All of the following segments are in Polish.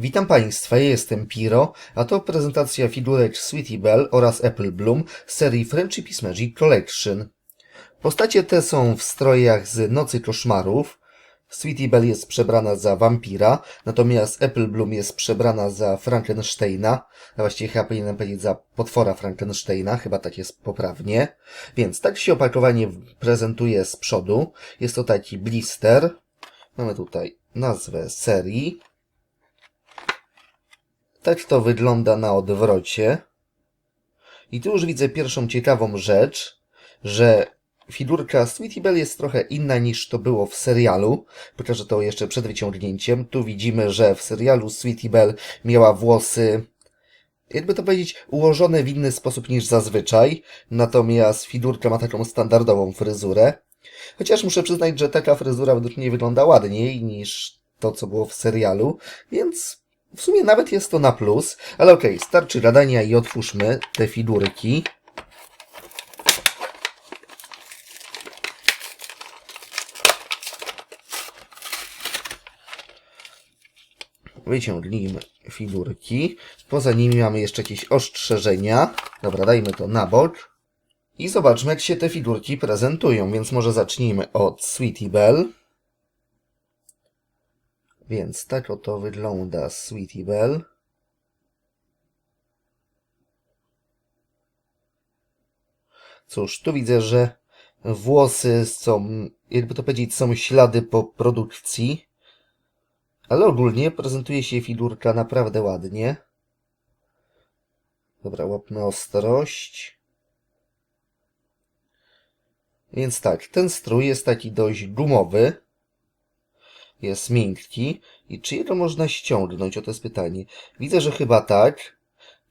Witam Państwa, ja jestem Piro, a to prezentacja figurek Sweetie Belle oraz Apple Bloom z serii Friendship Magic Collection. Postacie te są w strojach z Nocy Koszmarów. Sweetie Belle jest przebrana za wampira, natomiast Apple Bloom jest przebrana za Frankensteina, a właściwie chyba powinienem powiedzieć za potwora Frankensteina, chyba tak jest poprawnie. Więc tak się opakowanie prezentuje z przodu. Jest to taki blister. Mamy tutaj nazwę serii. Tak to wygląda na odwrocie. I tu już widzę pierwszą ciekawą rzecz, że figurka Sweetie Belle jest trochę inna niż to było w serialu. Pokażę to jeszcze przed wyciągnięciem. Tu widzimy, że w serialu Sweetie Belle miała włosy, jakby to powiedzieć, ułożone w inny sposób niż zazwyczaj. Natomiast figurka ma taką standardową fryzurę. Chociaż muszę przyznać, że taka fryzura według mnie wygląda ładniej niż to, co było w serialu, więc w sumie nawet jest to na plus. Ale okej, starczy gadania i otwórzmy te figurki. Wyciągnijmy figurki. Poza nimi mamy jeszcze jakieś ostrzeżenia. Dobra, dajmy to na bok. I zobaczmy, jak się te figurki prezentują. Więc może zacznijmy od Sweetie Belle. Więc tak oto wygląda Sweetie Belle. Cóż, tu widzę, że włosy są, jakby to powiedzieć, są ślady po produkcji. Ale ogólnie prezentuje się figurka naprawdę ładnie. Dobra, łapmy ostrość. Więc tak, ten strój jest taki dość gumowy. Jest miękki. I czy jego można ściągnąć? O to jest pytanie. Widzę, że chyba tak.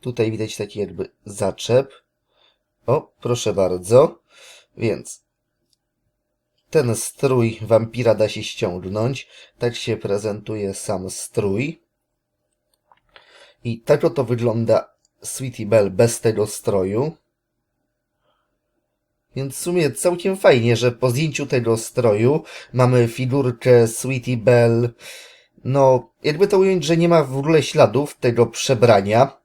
Tutaj widać taki jakby zaczep. O, proszę bardzo. Więc ten strój wampira da się ściągnąć. Tak się prezentuje sam strój. I tak oto wygląda Sweetie Belle bez tego stroju. Więc w sumie całkiem fajnie, że po zdjęciu tego stroju mamy figurkę Sweetie Belle. No, jakby to ująć, że nie ma w ogóle śladów tego przebrania.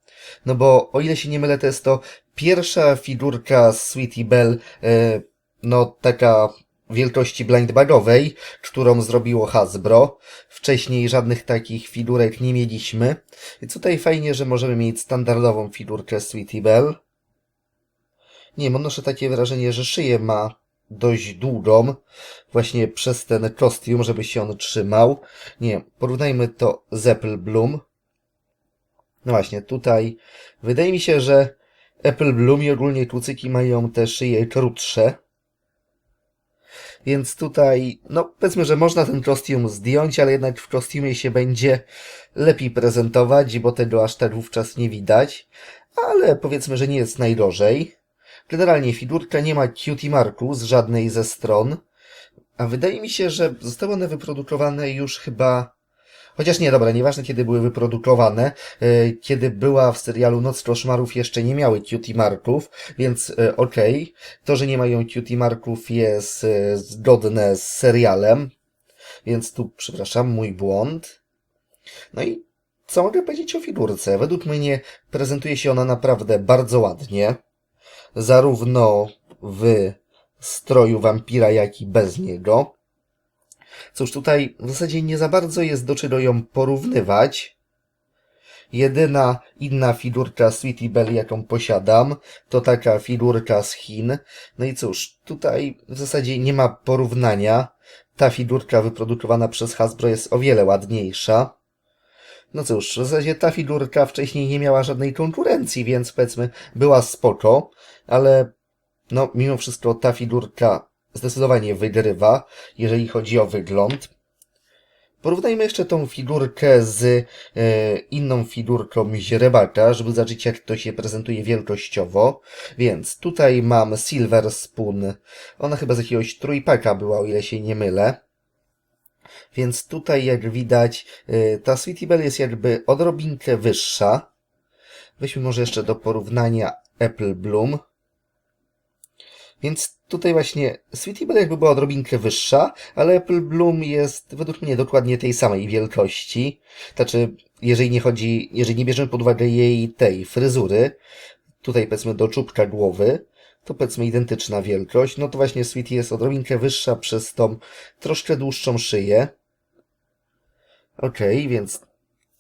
No bo, o ile się nie mylę, to jest to pierwsza figurka Sweetie Belle, e, no taka wielkości blindbagowej, którą zrobiło Hasbro. Wcześniej żadnych takich figurek nie mieliśmy. I tutaj fajnie, że możemy mieć standardową figurkę Sweetie Belle. Nie wiem, odnoszę takie wrażenie, że szyję ma dość długą, właśnie przez ten kostium, żeby się on trzymał. Nie porównajmy to z Apple Bloom. No właśnie, tutaj wydaje mi się, że Apple Bloom i ogólnie kucyki mają te szyje krótsze. Więc tutaj, no powiedzmy, że można ten kostium zdjąć, ale jednak w kostiumie się będzie lepiej prezentować, bo tego aż tak wówczas nie widać. Ale powiedzmy, że nie jest najgorzej. Generalnie figurka nie ma cutie marku z żadnej ze stron. A wydaje mi się, że zostały one wyprodukowane już chyba Chociaż nie, dobra, nieważne kiedy były wyprodukowane, e, kiedy była w serialu Noc Koszmarów jeszcze nie miały cutie marków, więc e, okej, okay. to, że nie mają cutie marków jest e, zgodne z serialem, więc tu, przepraszam, mój błąd. No i co mogę powiedzieć o figurce? Według mnie prezentuje się ona naprawdę bardzo ładnie, zarówno w stroju wampira, jak i bez niego. Cóż, tutaj w zasadzie nie za bardzo jest do czego ją porównywać. Jedyna inna figurka Sweetie Belle, jaką posiadam, to taka figurka z Chin. No i cóż, tutaj w zasadzie nie ma porównania. Ta figurka wyprodukowana przez Hasbro jest o wiele ładniejsza. No cóż, w zasadzie ta figurka wcześniej nie miała żadnej konkurencji, więc powiedzmy była spoko, ale no mimo wszystko ta figurka zdecydowanie wygrywa, jeżeli chodzi o wygląd. Porównajmy jeszcze tą figurkę z e, inną figurką źrebaka, żeby zobaczyć jak to się prezentuje wielkościowo. Więc tutaj mam Silver Spoon. Ona chyba z jakiegoś trójpaka była, o ile się nie mylę. Więc tutaj jak widać e, ta Sweetie Belle jest jakby odrobinkę wyższa. Weźmy może jeszcze do porównania Apple Bloom. Więc tutaj właśnie Sweetie Belle jakby była odrobinkę wyższa, ale Apple Bloom jest według mnie dokładnie tej samej wielkości. Znaczy, jeżeli nie chodzi, jeżeli nie bierzemy pod uwagę jej tej fryzury, tutaj powiedzmy do czubka głowy, to powiedzmy identyczna wielkość, no to właśnie Sweetie jest odrobinkę wyższa przez tą troszkę dłuższą szyję. Okej, więc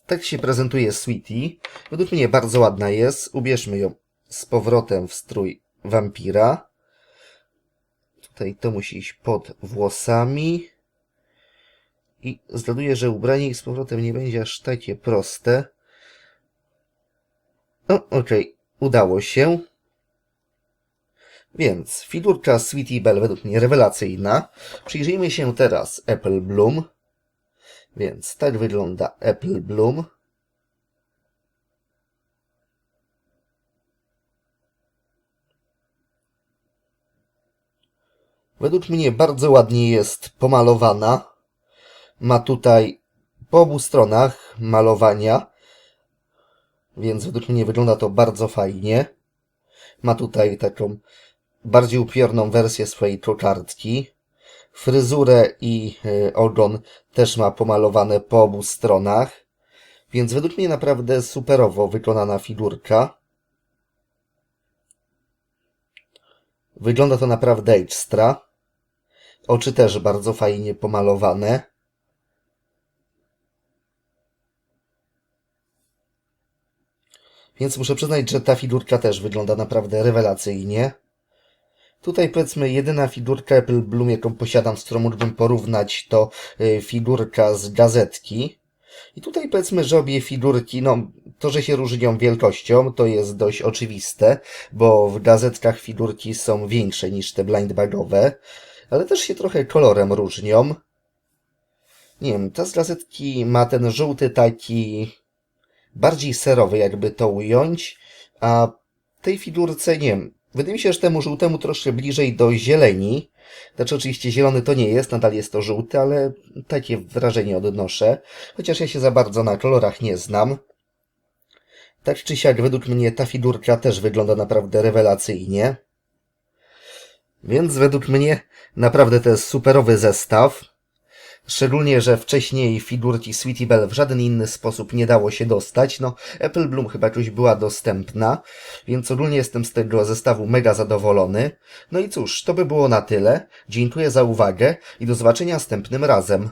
tak się prezentuje Sweetie. Według mnie bardzo ładna jest. Ubierzmy ją z powrotem w strój wampira. Tutaj to musi iść pod włosami. I zgaduję, że ubranie jej z powrotem nie będzie aż takie proste. O, okej, udało się. Więc figurka Sweetie Belle według mnie rewelacyjna. Przyjrzyjmy się teraz Apple Bloom. Więc tak wygląda Apple Bloom. Według mnie bardzo ładnie jest pomalowana. Ma tutaj po obu stronach malowania, więc według mnie wygląda to bardzo fajnie. Ma tutaj taką bardziej upiorną wersję swojej kokardki. Fryzurę i y, ogon też ma pomalowane po obu stronach, więc według mnie naprawdę superowo wykonana figurka. Wygląda to naprawdę ekstra. Oczy też bardzo fajnie pomalowane. Więc muszę przyznać, że ta figurka też wygląda naprawdę rewelacyjnie. Tutaj powiedzmy jedyna figurka Apple Bloom, jaką posiadam, z którą mógłbym porównać, to y, figurka z gazetki. I tutaj powiedzmy, że obie figurki, no to, że się różnią wielkością, to jest dość oczywiste, bo w gazetkach figurki są większe niż te blindbagowe, ale też się trochę kolorem różnią. Nie wiem, ta z gazetki ma ten żółty taki bardziej serowy, jakby to ująć, a tej figurce, nie wiem, wydaje mi się, że temu żółtemu troszkę bliżej do zieleni. Znaczy oczywiście zielony to nie jest, nadal jest to żółty, ale takie wrażenie odnoszę, chociaż ja się za bardzo na kolorach nie znam. Tak czy siak, według mnie ta figurka też wygląda naprawdę rewelacyjnie. Więc według mnie naprawdę to jest superowy zestaw. Szczególnie, że wcześniej figurki Sweetie Belle w żaden inny sposób nie dało się dostać. No, Apple Bloom chyba jakoś była dostępna, więc ogólnie jestem z tego zestawu mega zadowolony. No i cóż, to by było na tyle. Dziękuję za uwagę i do zobaczenia następnym razem.